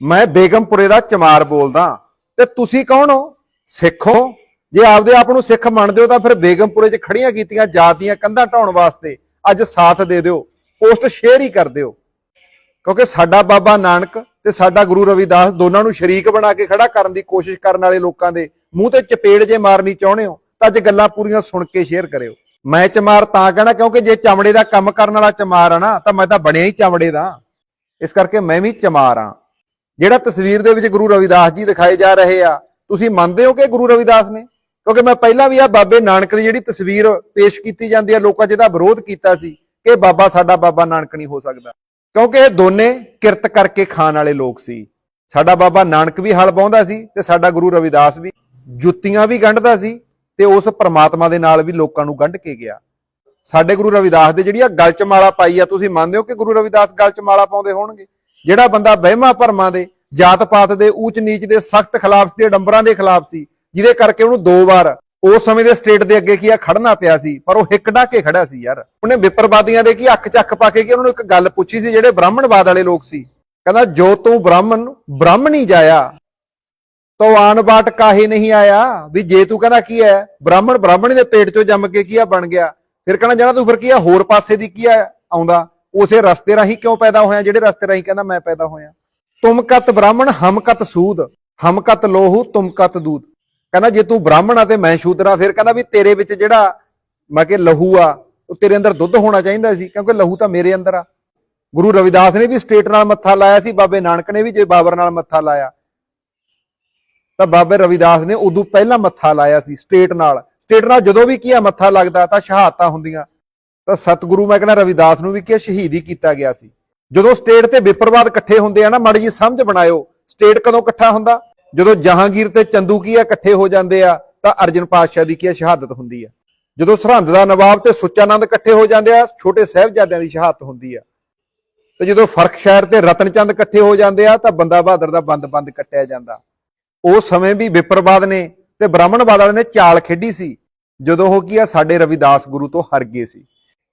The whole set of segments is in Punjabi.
ਮੈਂ ਬੇਗਮਪੁਰੇ ਦਾ ਚਮਾਰ ਬੋਲਦਾ ਤੇ ਤੁਸੀਂ ਕੌਣ ਹੋ? ਸਿੱਖ ਹੋ। ਜੇ ਆਪਦੇ ਆਪ ਨੂੰ ਸਿੱਖ ਮੰਨਦੇ ਹੋ ਤਾਂ ਫਿਰ ਬੇਗਮਪੁਰੇ 'ਚ ਖੜੀਆਂ ਕੀਤੀਆਂ ਜਾਤ ਦੀਆਂ ਕੰਧਾਂ ਢਾਉਣ ਵਾਸਤੇ ਅੱਜ ਸਾਥ ਦੇ ਦਿਓ। ਪੋਸਟ ਸ਼ੇਅਰ ਹੀ ਕਰ ਦਿਓ। ਕਿਉਂਕਿ ਸਾਡਾ ਬਾਬਾ ਨਾਨਕ ਤੇ ਸਾਡਾ ਗੁਰੂ ਰਵਿਦਾਸ ਦੋਨਾਂ ਨੂੰ ਸ਼ਰੀਕ ਬਣਾ ਕੇ ਖੜਾ ਕਰਨ ਦੀ ਕੋਸ਼ਿਸ਼ ਕਰਨ ਵਾਲੇ ਲੋਕਾਂ ਦੇ ਮੂੰਹ ਤੇ ਚਪੇੜ ਜੇ ਮਾਰਨੀ ਚਾਹੁੰਦੇ ਹੋ ਤਾਂ ਅੱਜ ਗੱਲਾਂ ਪੂਰੀਆਂ ਸੁਣ ਕੇ ਸ਼ੇਅਰ ਕਰਿਓ। ਮੈਂ ਚਮਾਰ ਤਾਂ ਕਹਿਣਾ ਕਿਉਂਕਿ ਜੇ ਚਮੜੇ ਦਾ ਕੰਮ ਕਰਨ ਵਾਲਾ ਚਮਾਰ ਆ ਨਾ ਤਾਂ ਮੈਂ ਤਾਂ ਬਣਿਆ ਹੀ ਚਮੜੇ ਦਾ। ਇਸ ਕਰਕੇ ਮੈਂ ਵੀ ਚਮਾਰ ਆ ਜਿਹੜਾ ਤਸਵੀਰ ਦੇ ਵਿੱਚ ਗੁਰੂ ਰਵਿਦਾਸ ਜੀ ਦਿਖਾਏ ਜਾ ਰਹੇ ਆ, ਤੁਸੀਂ ਮੰਨਦੇ ਹੋ ਕਿ ਗੁਰੂ ਰਵਿਦਾਸ ਨੇ? ਕਿਉਂਕਿ ਮੈਂ ਪਹਿਲਾਂ ਵੀ ਆ ਬਾਬੇ ਨਾਨਕ ਦੀ ਜਿਹੜੀ ਤਸਵੀਰ ਪੇਸ਼ ਕੀਤੀ ਜਾਂਦੀ ਆ, ਲੋਕਾਂ ਜਿਹਦਾ ਵਿਰੋਧ ਕੀਤਾ ਸੀ ਕਿ ਬਾਬਾ ਸਾਡਾ ਬਾਬਾ ਨਾਨਕ ਨਹੀਂ ਹੋ ਸਕਦਾ। ਕਿਉਂਕਿ ਇਹ ਦੋਨੇ ਕਿਰਤ ਕਰਕੇ ਖਾਣ ਵਾਲੇ ਲੋਕ ਸੀ। ਸਾਡਾ ਬਾਬਾ ਨਾਨਕ ਵੀ ਹਲ ਬਾਉਂਦਾ ਸੀ ਤੇ ਸਾਡਾ ਗੁਰੂ ਰਵਿਦਾਸ ਵੀ ਜੁੱਤੀਆਂ ਵੀ ਗੰਢਦਾ ਸੀ ਤੇ ਉਸ ਪਰਮਾਤਮਾ ਦੇ ਨਾਲ ਵੀ ਲੋਕਾਂ ਨੂੰ ਗੰਢ ਕੇ ਗਿਆ। ਸਾਡੇ ਗੁਰੂ ਰਵਿਦਾਸ ਦੇ ਜਿਹੜੀ ਆ ਗਲ ਚ ਮਾਲਾ ਪਾਈ ਆ, ਤੁਸੀਂ ਮੰਨਦੇ ਹੋ ਕਿ ਗੁਰੂ ਰਵਿਦਾਸ ਗਲ ਚ ਮਾਲਾ ਪਾਉਂਦੇ ਹੋਣਗੇ? ਜਿਹੜਾ ਬੰਦਾ ਵਹਿਮਾਂ ਭਰਮਾਂ ਦੇ ਜਾਤ ਪਾਤ ਦੇ ਊਚ ਨੀਚ ਦੇ, ਸਖਤ ਖਿਲਾਫ ਸੀ, ਡੰਬਰਾਂ ਦੇ ਖਿਲਾਫ ਸੀ, ਜਿਹਦੇ ਕਰਕੇ ਉਹਨੂੰ ਦੋ ਵਾਰ ਉਸ ਸਮੇਂ ਦੇ ਸਟੇਟ ਦੇ ਅੱਗੇ ਕੀ ਆ, ਖੜਨਾ ਪਿਆ ਸੀ, ਪਰ ਉਹ ਹਿੱਕ ਢਾਕੇ ਖੜਾ ਸੀ ਯਾਰ। ਉਹਨੇ ਵਿਪਰਵਾਦੀਆਂ ਦੇ ਕੀ ਅੱਖ ਚੱਕ ਪਾ ਕੇ ਕਿ ਉਹਨਾਂ ਨੂੰ ਇੱਕ ਗੱਲ ਪੁੱਛੀ ਸੀ, ਜਿਹੜੇ ਬ੍ਰਾਹਮਣਵਾਦ ਵਾਲੇ ਲੋਕ ਸੀ। ਕਹਿੰਦਾ, ਜੋ ਤੂੰ ਬ੍ਰਾਹਮਣ, ਬ੍ਰਾਹਮਣੀ ਜਾਇਆ, ਤੋ ਆਣ ਬਾਟ ਕਾਹੇ ਨਹੀਂ ਆਇਆ? ਵੀ ਜੇ ਤੂੰ ਕਹਿੰਦਾ ਕੀ ਹੈ, ਬ੍ਰਾਹਮਣ ਬ੍ਰਾਹਮਣੀ ਦੇ ਪੇਟ ਚੋਂ ਜੰਮ ਕੇ ਕੀ ਆ, ਬਣ ਗਿਆ। ਫਿਰ ਕਹਿੰਦਾ ਜਾਣਾ ਤੂੰ ਫਿਰ ਕੀ ਆ, ਹੋਰ ਪਾਸੇ ਦੀ ਕੀ ਆ, ਆਉਂਦਾ? ਉਸੇ ਰਸਤੇ ਰਾਹੀਂ ਕਿਉਂ ਪੈਦਾ ਹੋਇਆ? ਜਿਹੜੇ ਰਸਤੇ ਰਾਹੀਂ ਕਹਿੰਦਾ ਮੈਂ ਪੈਦਾ ਹੋਇਆ। ਤੁਮਕਤ ਬ੍ਰਾਹਮਣ ਹਮਕਤ ਸੂਦ। ਹਮਕਤ ਲੋਹੂ ਤੁਮਕਤ ਦੂਤ। ਕਹਿੰਦਾ ਜੇ ਤੂੰ ਬ੍ਰਾਹਮਣ ਆ ਤੇ ਮੈਂ ਸ਼ੂਦਰਾ ਫਿਰ ਕਹਿੰਦਾ ਵੀ ਤੇਰੇ ਵਿੱਚ ਜਿਹੜਾ ਮੈਂ ਕਿ ਲਹੂ ਆ, ਉਹ ਤੇਰੇ ਅੰਦਰ ਦੁੱਧ ਹੋਣਾ ਚਾਹੀਦਾ ਸੀ, ਕਿਉਂਕਿ ਲਹੂ ਤਾਂ ਮੇਰੇ ਅੰਦਰ ਆ। ਗੁਰੂ ਰਵਿਦਾਸ ਨੇ ਵੀ ਸਟੇਟ ਨਾਲ ਮੱਥਾ ਲਾਇਆ ਸੀ, ਬਾਬੇ ਨਾਨਕ ਨੇ ਵੀ ਜੇ ਬਾਬਰ ਨਾਲ ਮੱਥਾ ਲਾਇਆ। ਤਾਂ ਬਾਬੇ ਰਵਿਦਾਸ ਨੇ ਉਦੋਂ ਪਹਿਲਾਂ ਮੱਥਾ ਲਾਇਆ ਸੀ, ਸਟੇਟ ਨਾਲ। ਸਟੇਟ ਨਾਲ ਜਦੋਂ ਵੀ ਕੀਆ ਮੱਥਾ ਲੱਗਦਾ ਤਾਂ ਸ਼ਹਾਦਤਾਂ ਹੁੰਦੀਆਂ। ਤਾਂ ਸਤਿਗੁਰੂ ਮੈਂ ਕਹਿੰਦਾ ਰਵਿਦਾਸ ਨੂੰ ਵੀ ਕੀ ਸ਼ਹੀਦੀ ਕੀਤਾ ਗਿਆ ਸੀ। ਜਦੋਂ ਸਟੇਟ ਤੇ ਵਿਪਰਵਾਦ ਇਕੱਠੇ ਹੁੰਦੇ ਆ ਨਾ, ਮਾੜੀ ਜੀ ਸਮਝ ਬਣਾਇਓ, ਸਟੇਟ ਕਦੋਂ ਇਕੱਠਾ ਹੁੰਦਾ? ਜਦੋਂ ਜਹਾਂਗੀਰ ਤੇ ਚੰਦੂਕੀਆ ਇਕੱਠੇ ਹੋ ਜਾਂਦੇ ਆ, ਤਾਂ ਅਰਜਨ ਪਾਤਸ਼ਾਹ ਦੀ ਕੀ ਸ਼ਹਾਦਤ ਹੁੰਦੀ ਆ। ਜਦੋਂ ਸਰਹੰਦ ਦਾ ਨਵਾਬ ਤੇ ਸੁੱਚਾਨੰਦ ਇਕੱਠੇ ਹੋ ਜਾਂਦੇ ਆ, ਛੋਟੇ ਸਾਹਿਬਜ਼ਾਦਿਆਂ ਦੀ ਸ਼ਹਾਦਤ ਹੁੰਦੀ ਆ। ਤੇ ਜਦੋਂ ਫ਼ਰਕ ਸ਼ਹਿਰ ਤੇ ਰਤਨਚੰਦ ਇਕੱਠੇ ਹੋ ਜਾਂਦੇ ਆ, ਤਾਂ ਬੰਦਾ ਬਹਾਦਰ ਦਾ ਬੰਦ-ਬੰਦ ਕੱਟਿਆ ਜਾਂਦਾ। ਉਸ ਸਮੇਂ ਵੀ ਵਿਪਰਵਾਦ ਨੇ ਤੇ ਬ੍ਰਾਹਮਣਵਾਦ ਵਾਲੇ ਨੇ ਚਾਲ ਖੇਡੀ ਸੀ। ਜਦੋਂ ਉਹ ਕੀ ਆ, ਸਾਡੇ ਰਵਿਦਾਸ ਗੁਰੂ ਤੋਂ ਹਰ ਗਏ ਸੀ।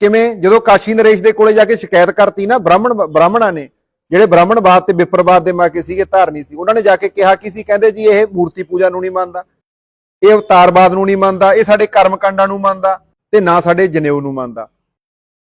ਕਿਵੇਂ? ਜਦੋਂ ਕਾਸ਼ੀ ਨਰੇਸ਼ ਦੇ ਕੋਲੇ ਜਾ ਕੇ ਸ਼ਿਕਾਇਤ ਕਰਤੀ ਨਾ, ਬ੍ਰਾਹਮਣ ਬ੍ਰਾਹਮਣਾਂ ਨੇ, ਜਿਹੜੇ ਬ੍ਰਾਹਮਣਵਾਦ ਤੇ ਵਿਪਰਵਾਦ ਦੇ ਮਾਕੇ ਸੀਗੇ, ਧਾਰਨੀ ਸੀ, ਉਹਨਾਂ ਨੇ ਜਾ ਕੇ ਕਿਹਾ ਕਿ ਸੀ? ਕਹਿੰਦੇ ਜੀ, ਇਹ ਮੂਰਤੀ ਪੂਜਾ ਨੂੰ ਨਹੀਂ ਮੰਨਦਾ, ਇਹ ਅਵਤਾਰਵਾਦ ਨੂੰ ਨਹੀਂ ਮੰਨਦਾ, ਇਹ ਸਾਡੇ ਕਰਮਕਾਂਡਾਂ ਨੂੰ ਮੰਨਦਾ ਤੇ ਨਾ ਸਾਡੇ ਜਨੇਊ ਨੂੰ ਮੰਨਦਾ।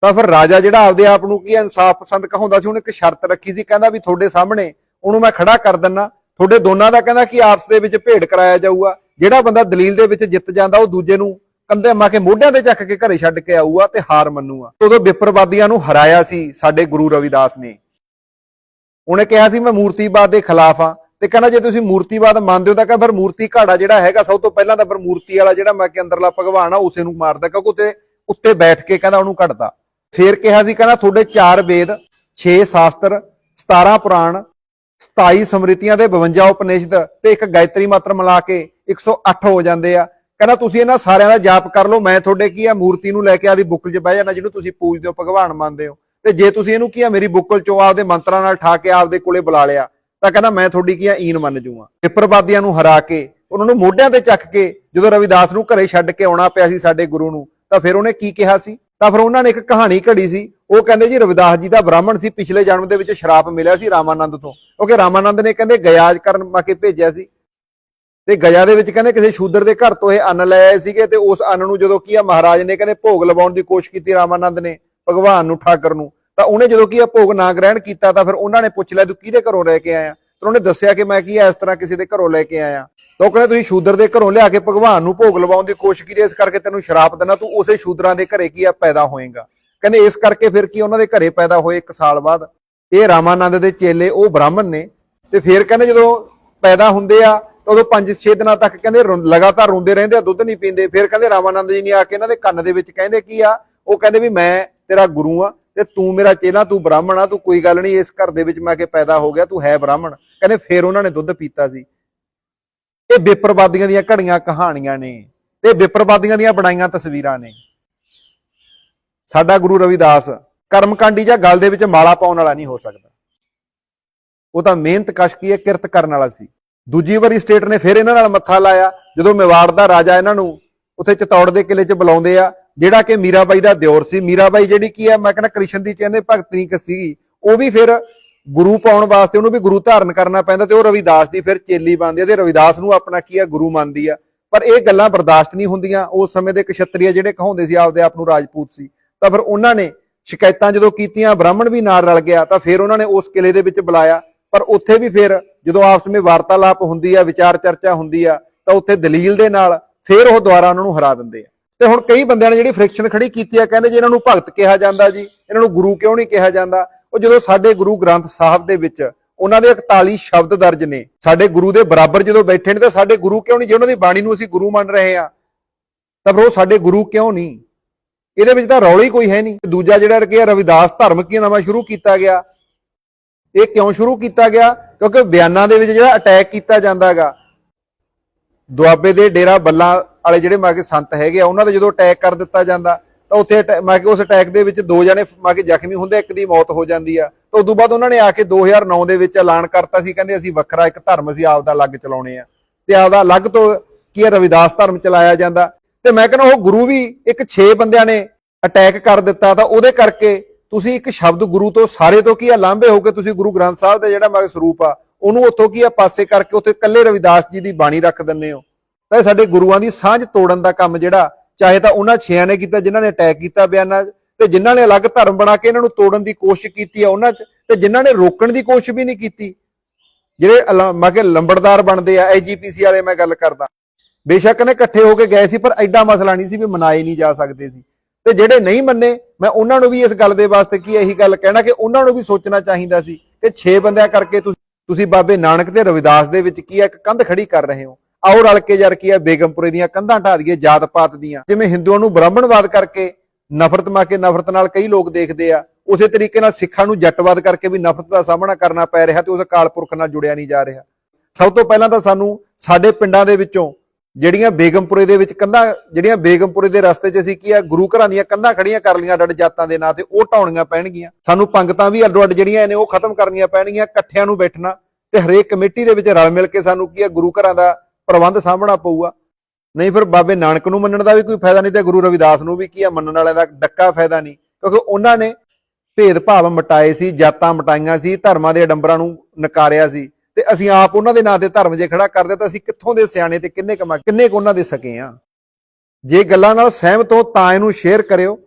ਤਾਂ ਫਿਰ ਰਾਜਾ ਜਿਹੜਾ ਆਪਦੇ ਆਪ ਨੂੰ ਕੀ ਇਨਸਾਫ ਪਸੰਦ ਕਹਾਉਂਦਾ ਸੀ, ਉਹਨੇ ਇੱਕ ਸ਼ਰਤ ਰੱਖੀ ਸੀ, ਕਹਿੰਦਾ ਵੀ ਤੁਹਾਡੇ ਸਾਹਮਣੇ ਉਹਨੂੰ ਮੈਂ ਖੜਾ ਕਰ ਦਿੰਨਾ, ਤੁਹਾਡੇ ਦੋਨਾਂ ਦਾ ਕਹਿੰਦਾ ਕਿ ਆਪਸ ਦੇ ਵਿੱਚ ਭੇਡ ਕਰਾਇਆ ਜਾਊਗਾ, ਜਿਹੜਾ ਬੰਦਾ ਦਲੀਲ ਦੇ ਵਿੱਚ ਜਿੱਤ ਜਾਂਦਾ, ਉਹ ਦੂਜੇ ਨੂੰ ਕੰਧੇ ਮਾ ਕੇ ਮੋਢਿਆਂ ਤੇ ਚੱਕ ਕੇ ਘਰੇ ਛੱਡ ਕੇ ਆਊਗਾ ਤੇ ਹਾਰ ਮੰਨੂਗਾ। ਉਦੋਂ ਵਿਪਰਵਾਦੀਆਂ ਨੂੰ ਹਰਾਇਆ ਸੀ ਸਾਡੇ ਗੁਰੂ ਰਵਿਦਾਸ ਨੇ। ਉਹਨੇ ਕਿਹਾ ਸੀ, ਮੈਂ ਮੂਰਤੀਵਾਦ ਦੇ ਖਿਲਾਫ ਆ ਤੇ ਕਹਿੰਦਾ, ਜੇ ਤੁਸੀਂ ਮੂਰਤੀਵਾਦ ਮੰਨਦੇ ਹੋ ਤਾਂ ਕਹਿੰਦਾ, ਫਿਰ ਮੂਰਤੀ ਘਾੜਾ ਜਿਹੜਾ ਹੈਗਾ, ਸਭ ਤੋਂ ਪਹਿਲਾਂ ਤਾਂ ਫਿਰ ਮੂਰਤੀ ਵਾਲਾ ਜਿਹੜਾ ਮੈਂ ਕਿ ਅੰਦਰਲਾ ਭਗਵਾਨ ਆ, ਉਸੇ ਨੂੰ ਮਾਰਦਾ, ਕਿਉਂਕਿ ਉੱਤੇ ਉੱਤੇ ਬੈਠ ਕੇ ਕਹਿੰਦਾ ਉਹਨੂੰ ਘੜਦਾ। ਫੇਰ ਕਿਹਾ ਸੀ, ਕਹਿੰਦਾ, ਤੁਹਾਡੇ 4 ਵੇਦ 6 ਸ਼ਾਸਤਰ 17 ਪੁਰਾਣ 27 ਸਮ੍ਰਿਤੀਆਂ ਦੇ 52 ਉਪਨਿਸ਼ਦ ਤੇ ਇੱਕ ਗਾਇਤਰੀ ਮਾਤਰ ਮਿਲਾ ਕੇ 108 ਹੋ ਜਾਂਦੇ ਆ। ਕਹਿੰਦਾ, ਤੁਸੀਂ ਇਹਨਾਂ ਸਾਰਿਆਂ ਦਾ ਜਾਪ ਕਰ ਲਓ, ਮੈਂ ਤੁਹਾਡੇ ਕੀ ਆ, ਮੂਰਤੀ ਨੂੰ ਲੈ ਕੇ ਆਦੀ ਬੁੱਕਲ 'ਚ ਬਹਿ ਜਾਣਾ, ਜਿਹਨੂੰ ਤੁਸੀਂ ਪੂਜਦੇ ਹੋ, ਭਗਵਾਨ ਮੰਨਦੇ ਹੋ। ਤੇ ਜੇ ਤੁਸੀਂ ਇਹਨੂੰ ਕੀ ਆ, ਮੇਰੀ ਬੁੱਕਲ 'ਚੋਂ ਆਪਦੇ ਮੰਤਰਾਂ ਨਾਲ ਠਾ ਕੇ ਆਪਦੇ ਕੋਲੇ ਬੁਲਾ ਲਿਆ, ਤਾਂ ਕਹਿੰਦਾ, ਮੈਂ ਤੁਹਾਡੀ ਕੀ ਆ ਈਨ ਮੰਨ ਜੂਗਾ। ਵਿਪਰਵਾਦੀਆਂ ਨੂੰ ਹਰਾ ਕੇ, ਉਹਨਾਂ ਨੂੰ ਮੋਢਿਆਂ ਤੇ ਚੱਕ ਕੇ, ਜਦੋਂ ਰਵਿਦਾਸ ਨੂੰ ਘਰੇ ਛੱਡ ਕੇ ਆਉਣਾ ਪਿਆ ਸੀ ਸਾਡੇ ਗੁਰੂ ਨੂੰ, ਤਾਂ ਫਿਰ ਉਹਨੇ ਕੀ ਕਿਹਾ ਸੀ? ਤਾਂ ਫਿਰ ਉਹਨਾਂ ਨੇ ਇੱਕ ਕਹਾਣੀ ਘੜੀ ਸੀ, ਉਹ ਕਹਿੰਦੇ ਜੀ, ਰਵਿਦਾਸ ਜੀ ਦਾ ਬ੍ਰਾਹਮਣ ਸੀ, ਪਿਛਲੇ ਜਨਮ ਦੇ ਵਿੱਚ ਸ਼ਰਾਪ ਮਿਲਿਆ ਸੀ ਰਾਮਾਨੰਦ ਤੋਂ। ਕਿਉਂਕਿ ਰਾਮਾਨੰਦ ਨੇ ਕਹਿੰਦੇ ਗਿਆਜ ਕਰਨ ਮਾ ਕੇ ਭੇਜਿਆ ਸੀ। ਤੇ ਗਿਆ ਦੇ ਵਿੱਚ ਕਹਿੰਦੇ ਕਿਸੇ ਸ਼ੂਦਰ ਦੇ ਘਰ ਤੋਂ ਇਹ ਅੰਨ ਲੈ ਆਏ ਸੀਗੇ ਤੇ ਉਸ ਅੰਨ ਨੂੰ ਜਦੋਂ ਕੀ ਆ ਮਹਾਰਾਜ ਨੇ ਕਹਿੰਦੇ ਭੋਗ ਲਵਾਉਣ ਦੀ ਕੋਸ਼ਿਸ਼ ਕੀਤੀ ਰਾਮਾਨੰਦ ਨੇ, ਭਗਵਾਨ ਨੂੰ, ਠਾਕਰ ਨੂੰ, ਤਾਂ ਉਹਨੇ ਜਦੋਂ ਕੀ ਆ ਭੋਗ ਨਾ ਗ੍ਰਹਿਣ ਕੀਤਾ ਤਾਂ ਫਿਰ ਉਹਨਾਂ ਨੇ ਪੁੱਛ ਲਿਆ, ਤੂੰ ਕਿਹਦੇ ਘਰੋਂ ਲੈ ਕੇ ਆਇਆ? ਤਾਂ ਉਹਨੇ ਦੱਸਿਆ ਕਿ ਮੈਂ ਕੀ ਆ ਇਸ ਤਰ੍ਹਾਂ ਕਿਸੇ ਦੇ ਘਰੋਂ ਲੈ ਕੇ ਆਇਆ। ਤਾਂ ਉਹ ਕਹਿੰਦੇ, ਤੁਸੀਂ ਸ਼ੂਦਰ ਦੇ ਘਰੋਂ ਲਿਆ ਕੇ ਭਗਵਾਨ ਨੂੰ ਭੋਗ ਲਵਾਉਣ ਦੀ ਕੋਸ਼ਿਸ਼ ਕੀਤੀ, ਇਸ ਕਰਕੇ ਤੈਨੂੰ ਸ਼ਰਾਪ ਦੇਣਾ ਤੂੰ ਉਸੇ ਸ਼ੂਦਰਾਂ ਦੇ ਘਰੇ ਕੀ ਆ ਪੈਦਾ ਹੋਏਗਾ? ਕਹਿੰਦੇ, ਇਸ ਕਰਕੇ ਫਿਰ ਕੀ ਉਹਨਾਂ ਦੇ ਘਰੇ ਪੈਦਾ ਹੋਏ ਇੱਕ ਸਾਲ ਬਾਅਦ? ਇਹ ਰਾਮਾਨੰਦ ਦੇ ਚੇਲੇ, ਉਹ ਬ੍ਰਾਹਮਣ ਨੇ ਤੇ ਫਿਰ ਕਹਿੰਦੇ ਜਦੋਂ ਪੈਦਾ ਹੁੰਦੇ ਆ ਉਦੋਂ 5-6 ਦਿਨਾਂ ਤੱਕ ਕਹਿੰਦੇ ਰੋਂ- ਲਗਾਤਾਰ ਰੋਂਦੇ ਰਹਿੰਦੇ ਆ, ਦੁੱਧ ਨਹੀਂ ਪੀਂਦੇ। ਫਿਰ ਕਹਿੰਦੇ ਰਾਮਾਨੰਦ ਜੀ ਨੇ ਆ ਕੇ ਇਹਨਾਂ ਦੇ ਕੰਨ ਦੇ ਵਿੱਚ ਕਹਿੰਦੇ ਕੀ ਆ? ਉਹ ਕਹਿੰਦੇ ਵੀ ਮੈਂ ਤੇਰਾ ਗੁਰੂ ਆ ਤੇ ਤੂੰ ਮੇਰਾ ਚੇਲਾ, ਤੂੰ ਬ੍ਰਾਹਮਣ ਆ, ਤੂੰ ਕੋਈ ਗੱਲ ਨਹੀਂ, ਇਸ ਘਰ ਦੇ ਵਿੱਚ ਮੈਂ ਕੇ ਪੈਦਾ ਹੋ ਗਿਆ, ਤੂੰ ਹੈ ਬ੍ਰਾਹਮਣ। ਕਹਿੰਦੇ ਫਿਰ ਉਹਨਾਂ ਨੇ ਦੁੱਧ ਪੀਤਾ ਸੀ। ਇਹ ਬੇਪਰਵਾਦੀਆਂ ਦੀਆਂ ਘੜੀਆਂ ਕਹਾਣੀਆਂ ਨੇ। ਤੇ ਬੇਪਰਵਾਦੀਆਂ ਦੀਆਂ ਬਣਾਈਆਂ ਤਸਵੀਰਾਂ ਨੇ। ਸਾਡਾ ਗੁਰੂ ਰਵਿਦਾਸ ਕਰਮਕਾਂਡੀ ਜਾਂ ਗੱਲ ਦੇ ਵਿੱਚ ਮਾਲਾ ਪਾਉਣ ਵਾਲਾ ਨਹੀਂ ਹੋ ਸਕਦਾ। ਉਹ ਤਾਂ ਮਿਹਨਤ ਕਸ਼ ਕੀ ਹੈ, ਕਿਰਤ ਕਰਨ ਵਾਲਾ ਸੀ। ਦੂਜੀ ਵਾਰੀ ਸਟੇਟ ਨੇ ਫਿਰ ਇਹਨਾਂ ਨਾਲ ਮੱਥਾ ਲਾਇਆ, ਜਦੋਂ ਮੇਵਾੜ ਦਾ ਰਾਜਾ ਇਹਨਾਂ ਨੂੰ ਉੱਥੇ ਚਤੌੜ ਦੇ ਕਿਲੇ 'ਚ ਬੁਲਾਉਂਦੇ ਆ, ਜਿਹੜਾ ਕਿ ਮੀਰਾਬਾਈ ਦਾ ਦਿਓਰ ਸੀ। ਮੀਰਾਬਾਈ ਜਿਹੜੀ ਕੀ ਹੈ ਮੈਂ ਕਹਿੰਦਾ ਕ੍ਰਿਸ਼ਨ ਦੀ ਕਹਿੰਦੇ ਭਗਤਨੀ ਕ ਸੀਗੀ। ਉਹ ਵੀ ਫਿਰ ਗੁਰੂ ਪਾਉਣ ਵਾਸਤੇ ਉਹਨੂੰ ਵੀ ਗੁਰੂ ਧਾਰਨ ਕਰਨਾ ਪੈਂਦਾ ਤੇ ਉਹ ਰਵਿਦਾਸ ਦੀ ਫਿਰ ਚੇਲੀ ਬਣਦੀ ਹੈ ਤੇ ਰਵਿਦਾਸ ਨੂੰ ਆਪਣਾ ਕੀ ਆ, ਗੁਰੂ ਮੰਨਦੀ ਆ। ਪਰ ਇਹ ਗੱਲਾਂ ਬਰਦਾਸ਼ਤ ਨਹੀਂ ਹੁੰਦੀਆਂ। ਉਸ ਸਮੇਂ ਦੇ ਕਸ਼ਤਰੀਆ ਜਿਹੜੇ ਕਹਾਉਂਦੇ ਸੀ, ਆਪਦੇ ਆਪ ਨੂੰ ਰਾਜਪੂਤ ਸੀ। ਤਾਂ ਫਿਰ ਉਹਨਾਂ ਨੇ ਸ਼ਿਕਾਇਤਾਂ ਜਦੋਂ ਕੀਤੀਆਂ, ਬ੍ਰਾਹਮਣ ਵੀ ਨਾਲ ਰਲ ਗਿਆ, ਤਾਂ ਫਿਰ ਉਹਨਾਂ ਨੇ ਉਸ ਕਿਲੇ ਦੇ ਵਿੱਚ ਬੁਲਾਇਆ। ਪਰ ਉੱਥੇ ਵੀ ਫਿਰ ਜਦੋਂ ਆਪਸ ਵਿੱਚ ਵਾਰਤਾਲਾਪ ਹੁੰਦੀ ਆ, ਵਿਚਾਰ ਚਰਚਾ ਹੁੰਦੀ ਆ, ਤਾਂ ਉੱਥੇ ਦਲੀਲ ਦੇ ਨਾਲ ਫਿਰ ਉਹ ਦੁਆਰਾ ਉਹਨਾਂ ਨੂੰ ਹਰਾ ਦਿੰਦੇ ਆ। ਤੇ ਹੁਣ ਕਈ ਬੰਦਿਆਂ ਨੇ ਜਿਹੜੀ ਫ੍ਰਿਕਸ਼ਨ ਖੜੀ ਕੀਤੀ ਆ, ਕਹਿੰਦੇ ਜੀ ਇਹਨਾਂ ਨੂੰ ਭਗਤ ਕਿਹਾ ਜਾਂਦਾ ਜੀ, ਇਹਨਾਂ ਨੂੰ ਗੁਰੂ ਕਿਉਂ ਨਹੀਂ ਕਿਹਾ ਜਾਂਦਾ? ਉਹ ਜਦੋਂ ਸਾਡੇ ਗੁਰੂ ਗ੍ਰੰਥ ਸਾਹਿਬ ਦੇ ਵਿੱਚ ਉਹਨਾਂ ਦੇ 41 ਸ਼ਬਦ ਦਰਜ ਨੇ, ਸਾਡੇ ਗੁਰੂ ਦੇ ਬਰਾਬਰ ਜਦੋਂ ਬੈਠੇ ਨੇ, ਤਾਂ ਸਾਡੇ ਗੁਰੂ ਕਿਉਂ ਨਹੀਂ? ਜੇ ਉਹਨਾਂ ਦੀ ਬਾਣੀ ਨੂੰ ਅਸੀਂ ਗੁਰੂ ਮੰਨ ਰਹੇ ਆ, ਤਾਂ ਫਿਰ ਉਹ ਸਾਡੇ ਗੁਰੂ ਕਿਉਂ ਨਹੀਂ? ਇਹਦੇ ਵਿੱਚ ਤਾਂ ਰੌਲਾ ਹੀ ਕੋਈ ਹੈ ਨਹੀਂ। ਦੂਜਾ ਜਿਹੜਾ ਕਿ ਰਵਿਦਾਸ ਧਰਮ ਕੀ ਨਵਾਂ ਸ਼ੁਰੂ ਕੀਤਾ ਗਿਆ। ਇਹ ਕਿਉਂ ਸ਼ੁਰੂ ਕੀਤਾ ਗਿਆ? ਕਿਉਂਕਿ ਬਿਆਨਾਂ ਦੇ ਵਿੱਚ ਜਿਹੜਾ ਅਟੈਕ ਕੀਤਾ ਜਾਂਦਾਗਾ, ਦੁਆਬੇ ਦੇ ਡੇਰਾ ਬੱਲਾ ਵਾਲੇ ਜਿਹੜੇ ਮਾ ਕੇ ਸੰਤ ਹੈਗੇ ਆ, ਉਹਨਾਂ ਦਾ ਜਦੋਂ ਅਟੈਕ ਕਰ ਦਿੱਤਾ ਜਾਂਦਾ, ਤਾਂ ਉੱਥੇ ਅਟੈ- ਮਾ ਕੇ ਉਸ ਅਟੈਕ ਦੇ ਵਿੱਚ ਦੋ ਜਣੇ ਮਾ ਕੇ ਜ਼ਖਮੀ ਹੁੰਦੇ, ਇੱਕ ਦੀ ਮੌਤ ਹੋ ਜਾਂਦੀ ਆ। ਤਾਂ ਉਦੋਂ ਬਾਅਦ ਉਹਨਾਂ ਨੇ ਆ ਕੇ 2009 ਦੇ ਵਿੱਚ ਐਲਾਨ ਕਰਤਾ ਸੀ, ਕਹਿੰਦੇ ਅਸੀਂ ਵੱਖਰਾ ਇੱਕ ਧਰਮ ਅਸੀਂ ਆਪਦਾ ਅਲੱਗ ਚਲਾਉਣੇ ਆ। ਤੇ ਆਪਦਾ ਅਲੱਗ ਤੋਂ ਕੀ ਹੈ ਰਵਿਦਾਸ ਧਰਮ ਚਲਾਇਆ ਜਾਂਦਾ। ਤੇ ਮੈਂ ਕਹਿੰਦਾ ਉਹ ਗੁਰੂ ਵੀ ਇੱਕ 6 ਬੰਦਿਆਂ ਨੇ ਅਟੈਕ ਕਰ ਦਿੱਤਾ, ਤਾਂ ਉਹਦੇ ਕਰਕੇ ਤੁਸੀਂ ਇੱਕ ਸ਼ਬਦ ਗੁਰੂ ਤੋਂ ਸਾਰੇ ਤੋਂ ਕੀ ਆ? ਲਾਂਭੇ ਹੋ ਕੇ ਤੁਸੀਂ ਗੁਰੂ ਗ੍ਰੰਥ ਸਾਹਿਬ ਦਾ ਜਿਹੜਾ ਮਗ ਸਰੂਪ ਆ, ਉਹਨੂੰ ਉੱਥੋਂ ਕੀ ਆ? ਪਾਸੇ ਕਰਕੇ ਉੱਥੇ ਇਕੱਲੇ ਰਵਿਦਾਸ ਜੀ ਦੀ ਬਾਣੀ ਰੱਖ ਦਿੰਦੇ ਹੋ। ਤਾਂ ਇਹ ਸਾਡੇ ਗੁਰੂਆਂ ਦੀ ਸਾਂਝ ਤੋੜਨ ਦਾ ਕੰਮ ਜਿਹੜਾ, ਚਾਹੇ ਤਾਂ ਉਹਨਾਂ ਛਿਆਂ ਨੇ ਕੀਤਾ, ਜਿਨ੍ਹਾਂ ਨੇ ਅਟੈਕ ਕੀਤਾ ਬਿਆਨਾਂ 'ਚ, ਤੇ ਜਿਨ੍ਹਾਂ ਨੇ ਅਲੱਗ ਧਰਮ ਬਣਾ ਕੇ ਇਹਨਾਂ ਨੂੰ ਤੋੜਨ ਦੀ ਕੋਸ਼ਿਸ਼ ਕੀਤੀ ਆ ਉਹਨਾਂ 'ਚ, ਤੇ ਜਿਨ੍ਹਾਂ ਨੇ ਰੋਕਣ ਦੀ ਕੋਸ਼ਿਸ਼ ਵੀ ਨਹੀਂ ਕੀਤੀ। ਜਿਹੜੇ ਅਲਾ- ਮੈਂ ਕਿ ਲੰਬੜਦਾਰ ਬਣਦੇ ਆ ਐਜੀਪੀਸੀ ਵਾਲੇ ਮੈਂ ਗੱਲ ਕਰਦਾ। ਬੇਸ਼ੱਕ ਨੇ ਇਕੱਠੇ ਹੋ ਕੇ ਗਏ ਸੀ, ਪਰ ਐਡਾ ਮਸਲਾ ਨਹੀਂ ਸੀ ਵੀ ਮਨਾਏ ਨਹੀਂ ਜਾ ਸਕਦੇ ਸੀ। ਤੇ ਜਿਹੜੇ ਨਹੀਂ ਮੰਨੇ ਮੈਂ ਉਹਨਾਂ ਨੂੰ ਵੀ ਇਸ ਗੱਲ ਦੇ ਵਾਸਤੇ ਕੀ ਇਹੀ ਗੱਲ ਕਹਿਣਾ ਕਿ ਉਹਨਾਂ ਨੂੰ ਵੀ ਸੋਚਣਾ ਚਾਹੀਦਾ ਸੀ ਕਿ 6 ਬੰਦਿਆਂ ਕਰਕੇ ਤੁਸੀਂ ਤੁਸੀਂ ਬਾਬੇ ਨਾਨਕ ਤੇ ਰਵਿਦਾਸ ਦੇ ਵਿੱਚ ਕੀ ਹੈ ਇੱਕ ਕੰਧ ਖੜੀ ਕਰ ਰਹੇ ਹੋ। ਆਓ ਰਲ ਕੇ ਜਰ ਕੀ ਹੈ ਬੇਗਮਪੁਰੇ ਦੀਆਂ ਕੰਧਾਂ ਢਾ ਦਈਏ ਜਾਤ ਪਾਤ ਦੀਆਂ। ਜਿਵੇਂ ਹਿੰਦੂਆਂ ਨੂੰ ਬ੍ਰਾਹਮਣਵਾਦ ਕਰਕੇ ਨਫ਼ਰਤ ਮਾ ਕੇ ਨਫ਼ਰਤ ਨਾਲ ਕਈ ਲੋਕ ਦੇਖਦੇ ਆ, ਉਸੇ ਤਰੀਕੇ ਨਾਲ ਸਿੱਖਾਂ ਨੂੰ ਜੱਟਵਾਦ ਕਰਕੇ ਵੀ ਨਫ਼ਰਤ ਦਾ ਸਾਹਮਣਾ ਕਰਨਾ ਪੈ ਰਿਹਾ ਤੇ ਉਸ ਅਕਾਲ ਪੁਰਖ ਨਾਲ ਜੁੜਿਆ ਨਹੀਂ ਜਾ ਰਿਹਾ। ਸਭ ਤੋਂ ਪਹਿਲਾਂ ਤਾਂ ਸਾਨੂੰ ਸਾਡੇ ਪਿੰਡਾਂ ਦੇ ਵਿੱਚੋਂ ਜਿਹੜੀਆਂ ਬੇਗਮਪੁਰੇ ਦੇ ਵਿੱਚ ਕੰਧਾਂ, ਜਿਹੜੀਆਂ ਬੇਗਮਪੁਰੇ ਦੇ ਰਸਤੇ 'ਚ ਅਸੀਂ ਕੀ ਆ, ਗੁਰੂ ਘਰਾਂ ਦੀਆਂ ਕੰਧਾਂ ਖੜੀਆਂ ਕਰ ਲੀਆਂ ਅੱਡ ਜਾਤਾਂ ਦੇ ਨਾਂ ਤੇ, ਉਹ ਢਾਉਣੀਆਂ ਪੈਣਗੀਆਂ। ਸਾਨੂੰ ਪੰਗਤਾਂ ਵੀ ਅੱਡੋ ਅੱਡ ਜਿਹੜੀਆਂ ਨੇ, ਉਹ ਖਤਮ ਕਰਨੀਆਂ ਪੈਣਗੀਆਂ, ਇਕੱਠਿਆਂ ਨੂੰ ਬੈਠਣਾ ਤੇ ਹਰੇਕ ਕਮੇਟੀ ਦੇ ਵਿੱਚ ਰਲ ਮਿਲ ਕੇ ਸਾਨੂੰ ਕੀ ਆ, ਗੁਰੂ ਘਰਾਂ ਦਾ ਪ੍ਰਬੰਧ ਸਾਂਭਣਾ ਪਊਗਾ। ਨਹੀਂ ਫਿਰ ਬਾਬੇ ਨਾਨਕ ਨੂੰ ਮੰਨਣ ਦਾ ਵੀ ਕੋਈ ਫਾਇਦਾ ਨਹੀਂ ਤੇ ਗੁਰੂ ਰਵਿਦਾਸ ਨੂੰ ਵੀ ਕੀ ਆ, ਮੰਨਣ ਵਾਲਿਆਂ ਦਾ ਡੱਕਾ ਫਾਇਦਾ ਨਹੀਂ। ਕਿਉਂਕਿ ਉਹਨਾਂ ਨੇ ਭੇਦਭਾਵ ਮਟਾਏ ਸੀ, ਜਾਤਾਂ ਮਟਾਈਆਂ ਸੀ, ਧਰਮਾਂ ਦੇ ਅਡੰਬਰਾਂ ਨੂੰ ਨਕਾਰਿਆ ਸੀ। ਅਸੀਂ ਆਪ ਉਹਨਾਂ ਦੇ ਨਾਂ ਤੇ ਧਰਮ ਜੇ ਖੜਾ ਕਰਦੇ ਤਾਂ ਅਸੀਂ ਕਿੱਥੋਂ ਦੇ ਸਿਆਣੇ ਤੇ ਕਿੰਨੇ ਕਮਾ ਕਿੰਨੇ ਕੁ ਉਹਨਾਂ ਦੇ ਸਕੇ ਆ ਜੇ ਗੱਲਾਂ ਨਾਲ ਸਹਿਮਤ ਹੋ ਤਾਂ ਇਹਨੂੰ ਸ਼ੇਅਰ ਕਰਿਓ।